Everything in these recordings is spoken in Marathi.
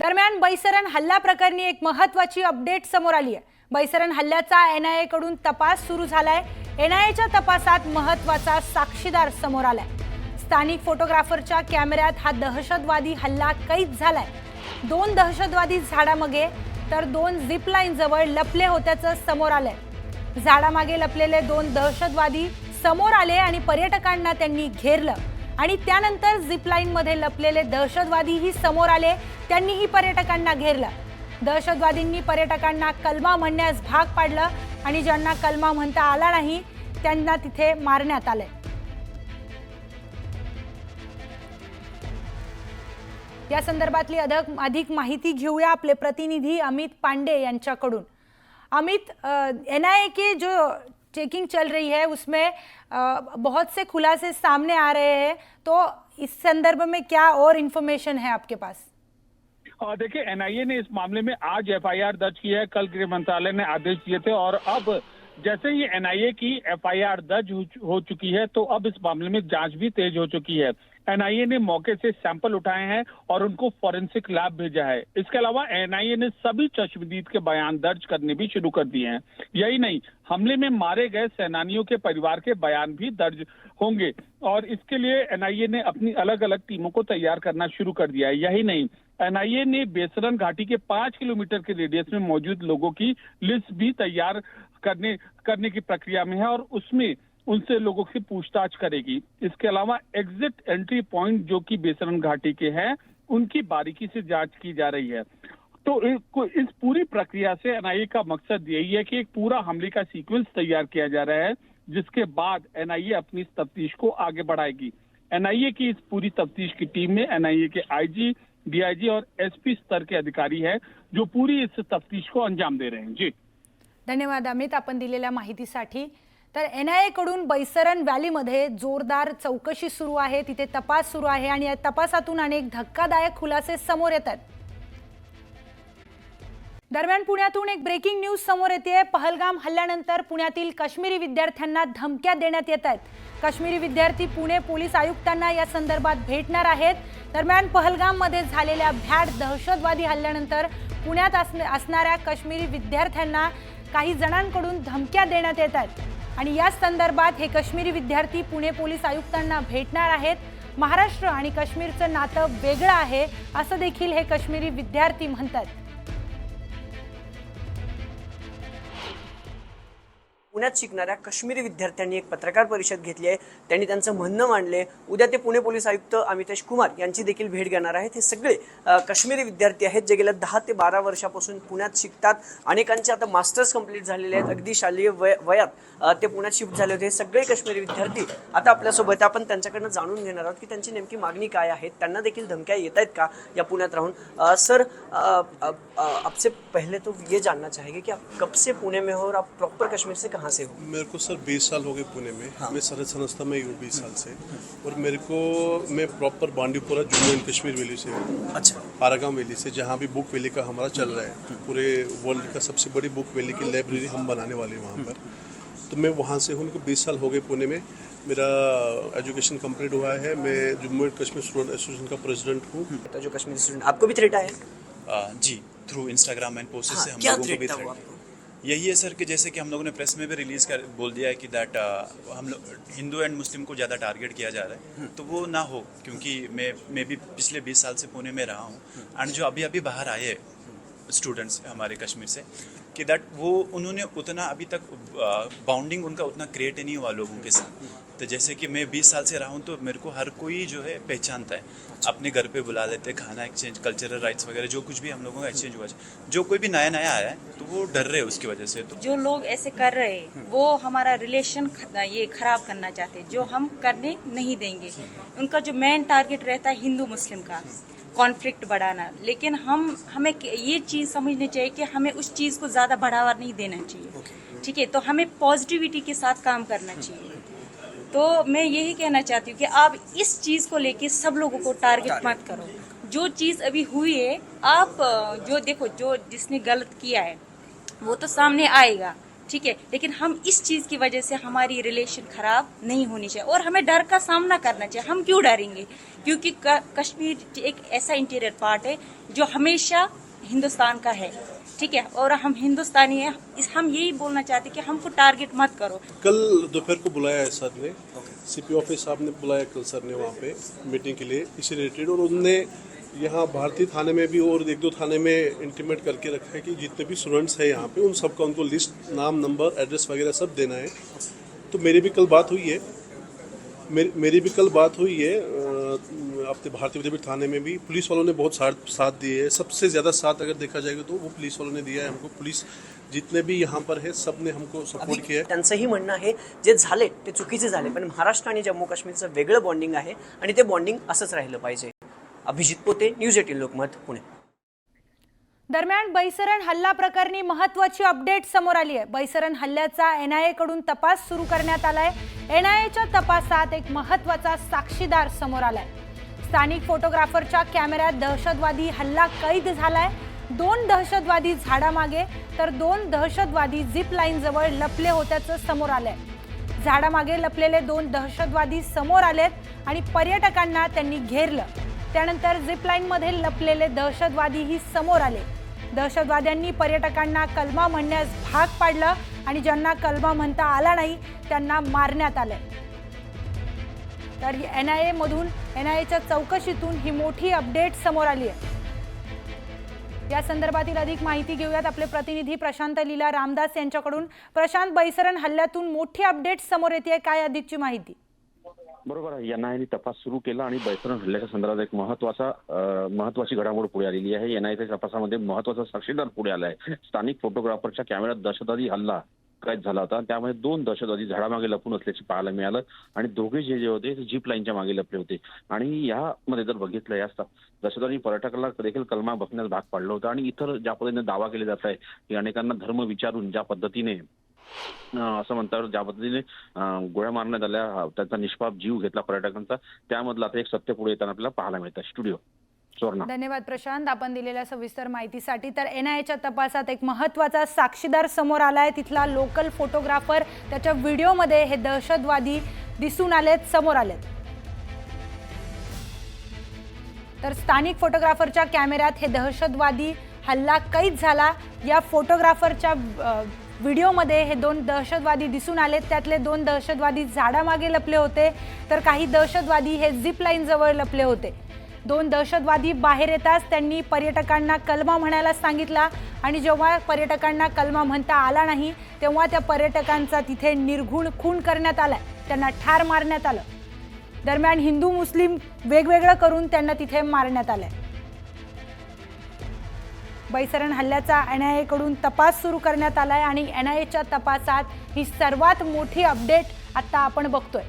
दरम्यान बैसरण हल्ला प्रकरणी एक महत्वाची अपडेट समोर आली आहे. बैसरण हल्ल्याचा एनआयए कडून तपास सुरू झालाय. एनआयएच्या तपासात महत्त्वाचा साक्षीदार समोर आलाय. स्थानिक फोटोग्राफरच्या कॅमेऱ्यात हा दहशतवादी हल्ला कैद झालाय. दोन दहशतवादी झाडामागे तर दोन झिपलाईन जवळ लपले होत्याचं समोर आलंय. झाडामागे लपलेले दोन दहशतवादी समोर आले आणि पर्यटकांना त्यांनी घेरलं. आणि त्यानंतर झिपलाईनमध्ये लपलेले दहशतवादीही समोर आले. त्यांनीही पर्यटकांना घेरलं. दहशतवादींनी पर्यटकांना कलमा म्हणण्यास भाग पाडलं आणि ज्यांना कलमा म्हणता आला नाही त्यांना तिथे मारण्यात आलंय. या संदर्भातली अधिक अधिक माहिती घेऊया आपले प्रतिनिधी अमित पांडे यांच्याकडून. अमित एनआईए की जो चेकिंग चल रही है, उसमें बहुत से खुलासे सामने आ रहे हैं तो इस संदर्भ में क्या और इन्फॉर्मेशन है आपके पास? देखिए एनआईए ने इस मामले में आज एफआईआर दर्ज की है, कल गृह मंत्रालय ने आदेश दिए थे, और अब जैसे ही एनआईए की एफआईआर दर्ज हो चुकी है तो अब इस मामले में जाँच भी तेज हो चुकी है। एनआईए ने मौके से सैंपल उठाए हैं और उनको फॉरेंसिक लैब भेजा है। इसके अलावा एनआईए ने सभी चश्मदीद के बयान दर्ज करने भी शुरू कर दिए हैं। यही नहीं, हमले में मारे गए सेनानियों के परिवार के बयान भी दर्ज होंगे और इसके लिए एनआईए ने अपनी अलग अलग टीमों को तैयार करना शुरू कर दिया है। यही नहीं एनआईए ने बेसरन घाटी के पाँच किलोमीटर के रेडियस में मौजूद लोगों की लिस्ट भी तैयार करने करने की प्रक्रिया में है और उसमें उनसे लोगों से पूछताछ करेगी। इसके अलावा एग्जिट एंट्री पॉइंट जो कि बेसरन घाटी के हैं, उनकी बारीकी से जाँच की जा रही है। तो इस पूरी प्रक्रिया से एनआईए का मकसद यही है कि एक पूरा हमले का सीक्वेंस तैयार किया जा रहा है, जिसके बाद एनआईए अपनी तफ्तीश को आगे बढ़ाएगी। एनआईए की इस पूरी तफ्तीश की टीम में एनआईए के आईजी डीआईजी और एसपी स्तर के अधिकारी हैं, जो पूरी इस तफ्तीश को अंजाम दे रहे हैं। जी। धन्यवाद, अमित। आपण दिलेल्या माहितीसाठी तर एन आय एकडून बैसरन व्हॅलीमध्ये जोरदार चौकशी सुरू आहे तिथे तपास सुरू आहे आणि या तपासातून अनेक धक्कादायक खुलासे समोर येत आहेत. दरम्यान पुण्यातून एक ब्रेकिंग न्यूज समोर येते. पहलगाम हल्ल्यानंतर पुण्यातील काश्मीरी विद्यार्थ्यांना धमक्या देण्यात येत आहेत. काश्मीरी विद्यार्थी पुणे पोलीस आयुक्तांना या संदर्भात भेटणार आहेत. दरम्यान पहलगाममध्ये झालेल्या भ्याड दहशतवादी हल्ल्यानंतर पुण्यात असणाऱ्या काश्मीरी विद्यार्थ्यांना काही जणांकडून धमक्या देण्यात येत आहेत. आणि या संदर्भात हे काश्मीरी विद्यार्थी पुणे पोलीस आयुक्तांना भेटणार आहेत. महाराष्ट्र आणि काश्मीरचं नातं वेगळं आहे असं देखील हे काश्मीरी विद्यार्थी म्हणतात. पुण्यात शिकणाऱ्या काश्मीरी विद्यार्थ्यांनी एक पत्रकार परिषद घेतली आहे. त्यांनी त्यांचं म्हणणं मांडले उद्या ते पुणे पोलीस आयुक्त अमितेश कुमार यांची देखील भेट घेणार आहेत. हे सगळे काश्मीरी विद्यार्थी आहेत जे गेल्या दहा ते बारा वर्षापासून पुण्यात शिकतात. अनेकांचे आता मास्टर्स कंप्लीट झालेले आहेत. अगदी शालेय वय वयात ते पुण्यात शिफ्ट झाले होते. हे सगळे काश्मीरी विद्यार्थी आता आपल्यासोबत आपण त्यांच्याकडनं जाणून घेणार आहोत की त्यांची नेमकी मागणी काय आहे. त्यांना देखील धमक्या येत आहेत का या पुण्यात राहून? सर आपसे पहले तो ये जानना चाहेंगे कि आप कब से पुणे में हो और आप प्रॉपर कश्मीर से कहाँ से हो? मेरे को सर 20 साल हो गए पुणे में। हाँ। मैं सरहद संस्था में ही हूँ बीस साल से। और मेरे को मैं proper Bandipora Jammu and Kashmir valley से हूँ। अच्छा। पारागाम वैली से जहाँ भी बुक वैली का हमारा चल रहा है। पूरे वर्ल्ड का सबसे बड़ी बुक वैली की लाइब्रेरी हम बनाने वाले हैं वहाँ पर। तो मैं वहाँ से हूँ मेरे को बीस साल हो गए पुणे में। मेरा एजुकेशन कंप्लीट हुआ है। मैं Jammu and Kashmir student association का प्रेसिडेंट हूँ। तो जो कश्मीरी स्टूडेंट आपको भी थ्रेट आया? जी थ्रू इंस्टाग्राम एंड पोस्ट हाँ, से हम लोगों को भी threat यही है सर कि जैसे कि हम लोगों ने प्रेस में भी रिलीज़ कर बोल दिया है कि दैट हम लोग हिंदू एंड मुस्लिम को ज़्यादा टारगेट किया जा रहा है। तो वो ना हो क्योंकि मैं मैं भी पिछले 20 साल से पुणे में रहा हूँ। एंड जो अभी अभी बाहर आए स्टूडेंट्स हमारे कश्मीर से कि दैट वो उन्होंने उतना अभी तक बाउंडिंग उनका उतना क्रिएट नहीं हुआ लोगों के साथ। तो जैसे कि मैं 20 साल से रहा हूँ तो मेरे को हर कोई जो है पहचानता है। अपने घर पे बुला लेते हैं खाना एक्सचेंज कल्चरल राइट्स वगैरह जो कुछ भी हम लोगों का एक्सचेंज हुआ। है जो कोई भी नया नया आया है तो वो डर रहे हैं उसकी वजह से तो जो लोग ऐसे कर रहे हैं वो हमारा रिलेशन ये खराब करना चाहते हैं जो हम करने नहीं देंगे। उनका जो मेन टारगेट रहता है हिंदू मुस्लिम का कॉन्फ्लिक्ट बढ़ाना। लेकिन हम हमें ये चीज़ समझनी चाहिए कि हमें उस चीज़ को ज़्यादा बढ़ावा नहीं देना चाहिए। ठीक है तो हमें पॉजिटिविटी के साथ काम करना चाहिए। तो मैं यही कहना चाहती हूँ कि आप इस चीज़ को लेके सब लोगों को टारगेट मत करो। जो चीज़ अभी हुई है आप जो देखो जो जिसने गलत किया है वो तो सामने आएगा ठीक है? लेकिन हम इस चीज़ की वजह से हमारी रिलेशन खराब नहीं होनी चाहिए। और हमें डर का सामना करना चाहिए। हम क्यों डरेंगे? क्योंकि कश्मीर एक ऐसा इंटीरियर पार्ट है जो हमेशा हिंदुस्तान का है ठीक है? और हम हिंदुस्तानी हैं इस हम यही बोलना चाहते हैं कि हमको टारगेट मत करो। कल दोपहर को बुलाया है सर ने सीपी ऑफ़िस साहब ने बुलाया कल सर ने वहाँ पे मीटिंग के लिए। इसी रिलेटेड और उनने यहाँ भारतीय थाने में भी और एक दो थाने में इंटीमेट करके रखा है कि जितने भी स्टूडेंट्स हैं यहाँ पे उन सबका उनको लिस्ट नाम नंबर एड्रेस वगैरह सब देना है। तो मेरी भी कल बात हुई है। मेरी भी कल बात हुई है अपने भारतीय विद्यापीठ थाने में भी पुलिस वालों ने बहुत साथ साथ दिए है। सबसे ज़्यादा साथ अगर देखा जाएगा तो वो पुलिस वालों ने दिया है हमको। पुलिस जितने भी यहाँ पर है सब ने हमको सपोर्ट किया है। त्यांचंही म्हणणं आहे जे झाले ते चुकीचे झाले पण महाराष्ट्र आणि जम्मू काश्मीरचं वेगळं बॉन्डिंग आहे आणि ते बॉन्डिंग असंच राहिलं पाहिजे. अभिजित पोते न्यूज एटीन लोकमत पुणे. दरम्यान बैसरण हल्ला प्रकरणी महत्वाची अपडेट समोर आली आहे. बैसरण हल्ल्याचा एनआयए कडून तपास सुरू करण्यात आलाय. एनआयएच्या तपासात एक महत्त्वाचा साक्षीदार समोर आलाय. स्थानिक फोटोग्राफरच्या कॅमेऱ्यात दहशतवादी हल्ला कैद झालाय. दोन दहशतवादी झाडामागे तर दोन दहशतवादी झिप लाईन जवळ लपले होत्याचं समोर आलंय. झाडामागे लपलेले दोन दहशतवादी समोर आलेत आणि पर्यटकांना त्यांनी घेरलं. त्यानंतर झिपलाईनमध्ये लपलेले दहशतवादीही समोर आले. दहशतवाद्यांनी पर्यटकांना कलमा म्हणण्यास भाग पाडलं आणि ज्यांना कलमा म्हणता आला नाही त्यांना मारण्यात आलं तर एन आय ए एनआयएच्या एन चौकशीतून ही मोठी अपडेट समोर आली आहे. या संदर्भातील अधिक माहिती घेऊयात. आपले प्रतिनिधी प्रशांत लीला रामदास यांच्याकडून. प्रशांत बैसरण हल्ल्यातून मोठी अपडेट समोर येते काय अधिकची माहिती? बरोबर आहे. एनआयने तपास सुरू केला आणि बैसरण हल्ल्याच्या संदर्भात एक महत्त्वाचा महत्वाची घडामोड पुढे आलेली आहे. एनआयच्या तपासामध्ये महत्त्वाचा साक्षीदार पुढे आला आहे. स्थानिक फोटोग्राफरच्या कॅमेऱ्यात दहशतवादी हल्ला कैद झाला होता. त्यामध्ये दोन दहशतवादी झाडामागे लपून असल्याचे पाहायला मिळालं आणि दोघे जे जे होते ते जीप लाईनच्या मागे लपले होते. आणि यामध्ये जर बघितलं या दहशतवादी पर्यटकाला देखील कलमा बसण्यास भाग पाडलं होतं. आणि इतर ज्या पद्धतीने दावा केले जात आहे की अनेकांना धर्म विचारून ज्या पद्धतीने असं म्हणतात ज्या पद्धतीने गोळ्या मारण्यात आल्या त्यांचा निष्पाप जीव घेतला पर्यटकांचा त्यामधला आता एक सत्य पुढे येताना आपल्याला पाहायला मिळतं. स्टुडिओ. धन्यवाद प्रशांत. आपण दिलेल्या सविस्तर माहितीसाठी तर एन आय एच्या तपासात एक महत्त्वाचा साक्षीदार समोर आलाय. तिथला लोकल फोटोग्राफर त्याच्या व्हिडिओमध्ये हे दहशतवादी दिसून आलेत समोर आलेत. तर स्थानिक फोटोग्राफरच्या कॅमेऱ्यात हे दहशतवादी हल्ला कैद झाला. या फोटोग्राफरच्या व्हिडिओमध्ये हे दोन दहशतवादी दिसून आलेत. त्यातले दोन दहशतवादी झाडामागे लपले होते. तर काही दहशतवादी हे झिप लाईन जवळ लपले होते. दोन दहशतवादी बाहेर येताच त्यांनी पर्यटकांना कलमा म्हणायला सांगितला. आणि जेव्हा पर्यटकांना कलमा म्हणता आला नाही तेव्हा त्या पर्यटकांचा तिथे निर्घुण खून करण्यात आलाय. त्यांना ठार मारण्यात आलं. दरम्यान हिंदू मुस्लिम वेगवेगळं करून त्यांना तिथे मारण्यात आलंय. बैसरण हल्ल्याचा एन आय एकडून तपास सुरू करण्यात आलाय आणि एन आय एच्या तपासात ही सर्वात मोठी अपडेट आता आपण बघतोय.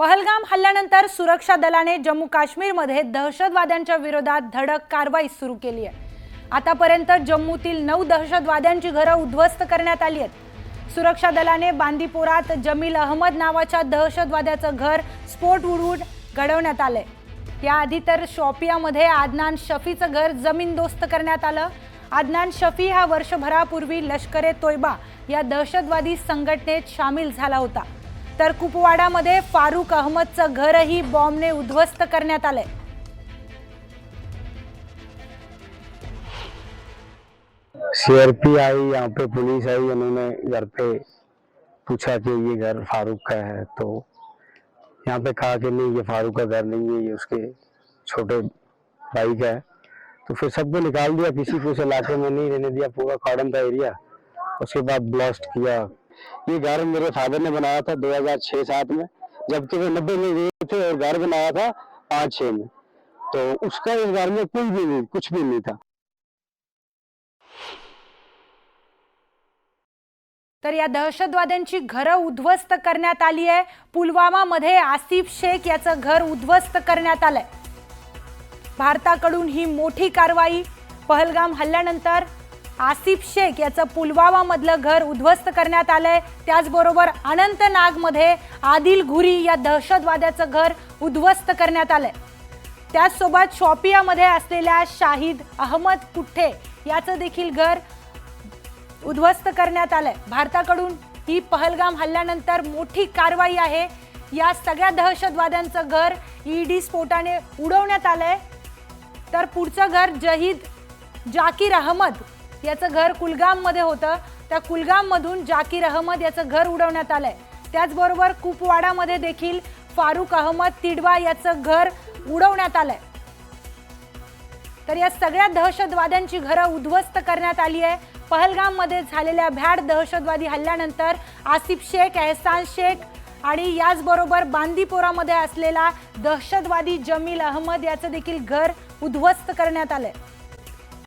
पहलगाम हल्ल्यानंतर सुरक्षा दलाने जम्मू काश्मीरमध्ये दहशतवाद्यांच्या विरोधात धडक कारवाई सुरू केली आहे. आतापर्यंत जम्मूतील नऊ दहशतवाद्यांची घरं उद्ध्वस्त करण्यात आली आहेत. सुरक्षा दलाने बांदीपुरात जमील अहमद नावाच्या दहशतवाद्याचं घर स्फोट उडवून घडवण्यात आलंय. याआधी तर शॉपियामध्ये आदनान शफीचं घर जमीनदोस्त करण्यात आलं. आदनान शफी हा वर्षभरापूर्वी लष्कर ए तोयबा या दहशतवादी संघटनेत सामील झाला होता. तर कुपवाडामध्ये फारुख अहमदचं घरही बॉम्बने उद्ध्वस्त करण्यात आलंय. सीआरपी आई यहाँ पे पुलिस आई उन्होंने घर पे पूछा कि ये घर फारूक का है तो यहाँ पे कहा कि नहीं ये फारूक का घर नहीं है ये उसके छोटे भाई का है। तो फिर सबको निकाल दिया किसी को उस इलाके में नहीं रहने दिया पूरा कॉडम का एरिया उसके बाद ब्लास्ट किया। ये घर मेरे फादर ने बनाया था 2006-7 में जबकि वो नब्बे में गए थे और घर बनाया था पाँच छः में। तो उसका इस घर में कोई भी नहीं कुछ भी नहीं था। तर या दहशतवाद्यांची घरं उद्ध्वस्त करण्यात आली आहे. पुलवामामध्ये आसिफ शेख याचं घर उद्ध्वस्त करण्यात आलंय. भारताकडून ही मोठी कारवाई पहलगाम हल्ल्यानंतर आसिफ शेख याचं पुलवामा मधलं घर उद्ध्वस्त करण्यात आलंय. त्याचबरोबर अनंतनागमध्ये आदिल घुरी या दहशतवाद्याचं घर उद्ध्वस्त करण्यात आलंय. त्याचसोबत शॉपियामध्ये असलेल्या शाहिद अहमद कुठ्ठे याचं देखील घर उद्ध्वस्त करण्यात आलंय. भारताकडून ही पहलगाम हल्ल्यानंतर मोठी कारवाई आहे. या सगळ्या दहशतवाद्यांचं घर ईडी स्फोटाने उडवण्यात आलंय. तर पुढचं घर जहीद जाकीर अहमद याचं घर कुलगाममध्ये होतं. त्या कुलगाममधून जाकीर अहमद याचं घर उडवण्यात आलंय. त्याचबरोबर कुपवाडामध्ये देखील फारुख अहमद तिडवा याचं घर उडवण्यात आलंय. तर या सगळ्या दहशतवाद्यांची घरं उद्ध्वस्त करण्यात आली आहे. पहलगाममध्ये झालेल्या भ्याड दहशतवादी हल्ल्यानंतर आसिफ शेख एहसान शेख आणि याचबरोबर बांदीपोरामध्ये असलेला दहशतवादी जमील अहमद याचं देखील घर उद्ध्वस्त करण्यात आलंय.